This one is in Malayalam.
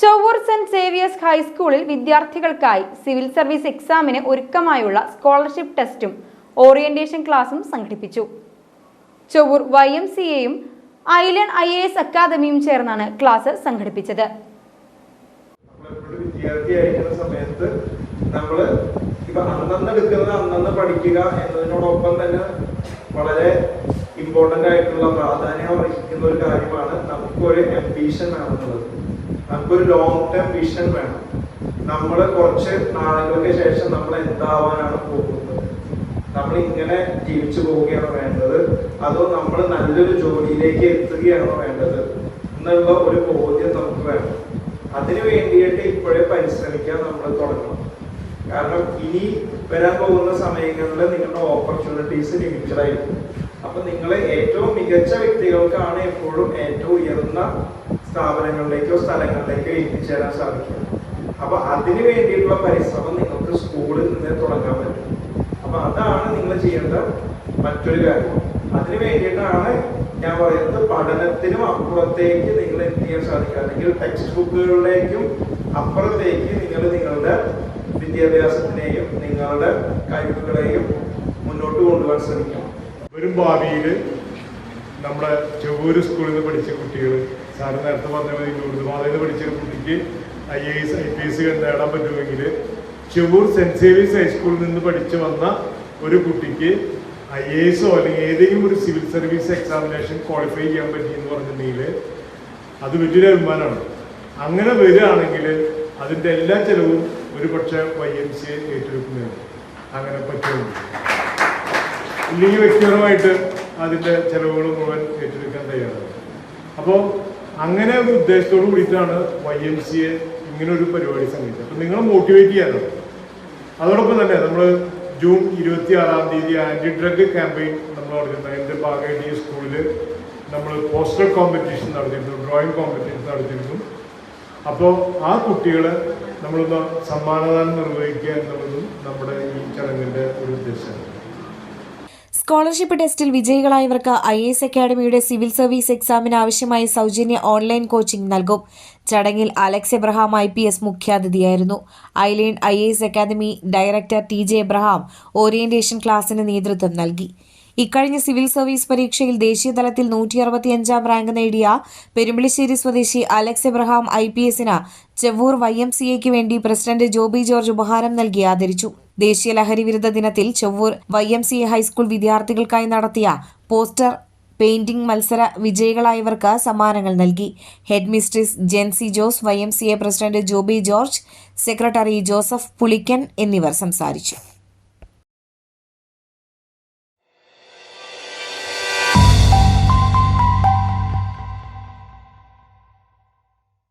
ചൊവ്വൂർ സെന്റ് സേവിയേഴ്സ് ഹൈസ്കൂളിൽ വിദ്യാർത്ഥികൾക്കായി സിവിൽ സർവീസ് എക്സാമിന് ഒരുക്കമായുള്ള സ്കോളർഷിപ്പ് ടെസ്റ്റും ഓറിയന്റേഷൻ ക്ലാസും സംഘടിപ്പിച്ചു. ചൊവ്വൂർ വൈ എം സി എയും ഐലൻഡ് ഐ എ എസ് അക്കാദമിയും ചേർന്നാണ് ക്ലാസ് സംഘടിപ്പിച്ചത്. സമയത്ത് നമ്മൾ എടുക്കുന്ന പഠിക്കുക എന്നതിനോടൊപ്പം തന്നെ വളരെ ഇമ്പോർട്ടന്റ് ആയിട്ടുള്ള പ്രാധാന്യം വഹിക്കുന്ന ഒരു കാര്യമാണ് നമുക്കൊരു എംബീഷൻ വേണമെന്നുള്ളത് നമുക്കൊരു ലോങ് ടേം വിഷൻ വേണം. നമ്മൾ കുറച്ച് നാളുകൾക്ക് ശേഷം നമ്മൾ എന്താവാനാണ് പോകുന്നത്? നമ്മൾ ഇങ്ങനെ ജീവിച്ചു പോവുകയാണോ വേണ്ടത്. അതോ നമ്മൾ നല്ലൊരു ജോലിയിലേക്ക് എത്തുകയാണോ വേണ്ടത്? എന്നുള്ള ഒരു ബോധ്യം നമുക്ക് വേണം. അതിനു വേണ്ടിയിട്ട് ഇപ്പോഴേ പരിശ്രമിക്കാൻ നമ്മൾ തുടങ്ങണം. കാരണം ഇനി വരാൻ പോകുന്ന സമയങ്ങളിൽ നിങ്ങളുടെ ഓപ്പർച്യൂണിറ്റീസ് ലിമിറ്റഡ് ആയിരിക്കും. അപ്പൊ നിങ്ങൾ ഏറ്റവും മികച്ച വ്യക്തികൾക്കാണ് എപ്പോഴും ഏറ്റവും ഉയർന്ന സ്ഥാപനങ്ങളിലേക്കോ സ്ഥലങ്ങളിലേക്കോ എത്തിച്ചേരാൻ സാധിക്കും. അപ്പൊ അതിനു വേണ്ടിയിട്ടുള്ള പരിശ്രമം നിങ്ങൾക്ക് സ്കൂളിൽ നിന്ന് തുടങ്ങാൻ പറ്റും. അപ്പൊ അതാണ് നിങ്ങൾ ചെയ്യേണ്ട മറ്റൊരു കാര്യം. അതിനു വേണ്ടിയിട്ടാണ് ഞാൻ പറയുന്നത് പഠനത്തിനും അപ്പുറത്തേക്ക് നിങ്ങൾ എന്ത് ചെയ്യാൻ സാധിക്കുക അല്ലെങ്കിൽ ടെക്സ്റ്റ് ബുക്കുകളിലേക്കും അപ്പുറത്തേക്ക് നിങ്ങൾ നിങ്ങളുടെ വിദ്യാഭ്യാസത്തിനെയും നിങ്ങളുടെ കഴിവുകളെയും മുന്നോട്ട് കൊണ്ടുപോകാൻ ശ്രമിക്കണം. വരും ഭാവിയിൽ നമ്മുടെ ചെവൂര് സ്കൂളിൽ നിന്ന് പഠിച്ച കുട്ടികൾ സാറ് നേരത്തെ പറഞ്ഞ മതി ഗുരുദ്വാരയിൽ നിന്ന് പഠിച്ച കുട്ടിക്ക് I A S I P S നേടാൻ പറ്റുമെങ്കിൽ ചെവൂർ സെന്റ് സേവിയസ് ഹൈസ്കൂളിൽ നിന്ന് പഠിച്ചു വന്ന ഒരു കുട്ടിക്ക് ഐ എ എസോ അല്ലെങ്കിൽ ഏതെങ്കിലും ഒരു സിവിൽ സർവീസ് എക്സാമിനേഷൻ ക്വാളിഫൈ ചെയ്യാൻ പറ്റിയെന്ന് പറഞ്ഞിട്ടുണ്ടെങ്കിൽ അത് വലിയൊരു അഭിമാനമാണ്. അങ്ങനെ വരികയാണെങ്കിൽ അതിന്റെ എല്ലാ ചിലവും ഒരു പക്ഷേ വൈ എം സി ഏറ്റെടുക്കുന്നതാണ്. അങ്ങനെ പറ്റുന്നുണ്ട് ഇല്ലെങ്കിൽ വ്യക്തിപരമായിട്ട് അതിന്റെ ചെലവുകൾ മുഴുവൻ ഏറ്റെടുക്കാൻ തയ്യാറാണ്. അപ്പോൾ അങ്ങനെ ഒരു ഉദ്ദേശത്തോട് കൂടിയിട്ടാണ് വൈ എം സി എ ഇങ്ങനെ ഒരു പരിപാടി സംഘടിച്ചത് അപ്പം നിങ്ങൾ മോട്ടിവേറ്റ് ചെയ്യാനാണ് അതോടൊപ്പം തന്നെ നമ്മൾ ജൂൺ ഇരുപത്തി ആറാം തീയതി ആന്റി ഡ്രഗ് ക്യാമ്പയിൻ നമ്മൾ നടത്തിയിരുന്നു അതിന്റെ ഭാഗമായിട്ട് ഈ സ്കൂളിൽ നമ്മൾ പോസ്റ്റർ കോമ്പറ്റീഷൻ നടത്തിയിരുന്നു ഡ്രോയിങ് കോമ്പറ്റീഷൻ നടത്തിയിരുന്നു അപ്പോൾ ആ കുട്ടികളെ നമ്മളൊന്ന് സമ്മാനദാനം നിർവഹിക്കുക എന്നുള്ളതും നമ്മുടെ ഈ ചടങ്ങിന്റെ ഒരു ഉദ്ദേശമാണ്. സ്കോളർഷിപ്പ് ടെസ്റ്റിൽ വിജയികളായവർക്ക് ഐ എസ് അക്കാദമിയുടെ സിവിൽ സർവീസ് എക്സാമിന് ആവശ്യമായ സൗജന്യ ഓൺലൈൻ കോച്ചിംഗ് നൽകും. ചടങ്ങിൽ Alex Abraham I P S മുഖ്യാതിഥിയായിരുന്നു. ഐലൈൻ I S academy director T J Abraham orientation ക്ലാസിന് നേതൃത്വം നൽകി. ഇക്കഴിഞ്ഞ സിവിൽ സർവീസ് പരീക്ഷയിൽ ദേശീയതലത്തിൽ നൂറ്റി അറുപത്തിയഞ്ചാം റാങ്ക് നേടിയ പെരുമ്പിളിശ്ശേരി സ്വദേശി അലക്സ് എബ്രഹാം ഐ പി എസിന് ചെവ്വൂർ വൈ എം സി എക്ക് വേണ്ടി പ്രസിഡന്റ് ജോബി ജോർജ് ഉപഹാരം നൽകി ആദരിച്ചു. ദേശീയ ലഹരി വിരുദ്ധ ദിനത്തിൽ Chevvur Y M C A high school വിദ്യാർത്ഥികൾക്കായി നടത്തിയ പോസ്റ്റർ പെയിന്റിംഗ് മത്സര വിജയികളായവർക്ക് സമ്മാനങ്ങൾ നൽകി. Headmistress Jency Jose Y M C A president Joby George secretary Joseph Pulikkan എന്നിവർ സംസാരിച്ചു.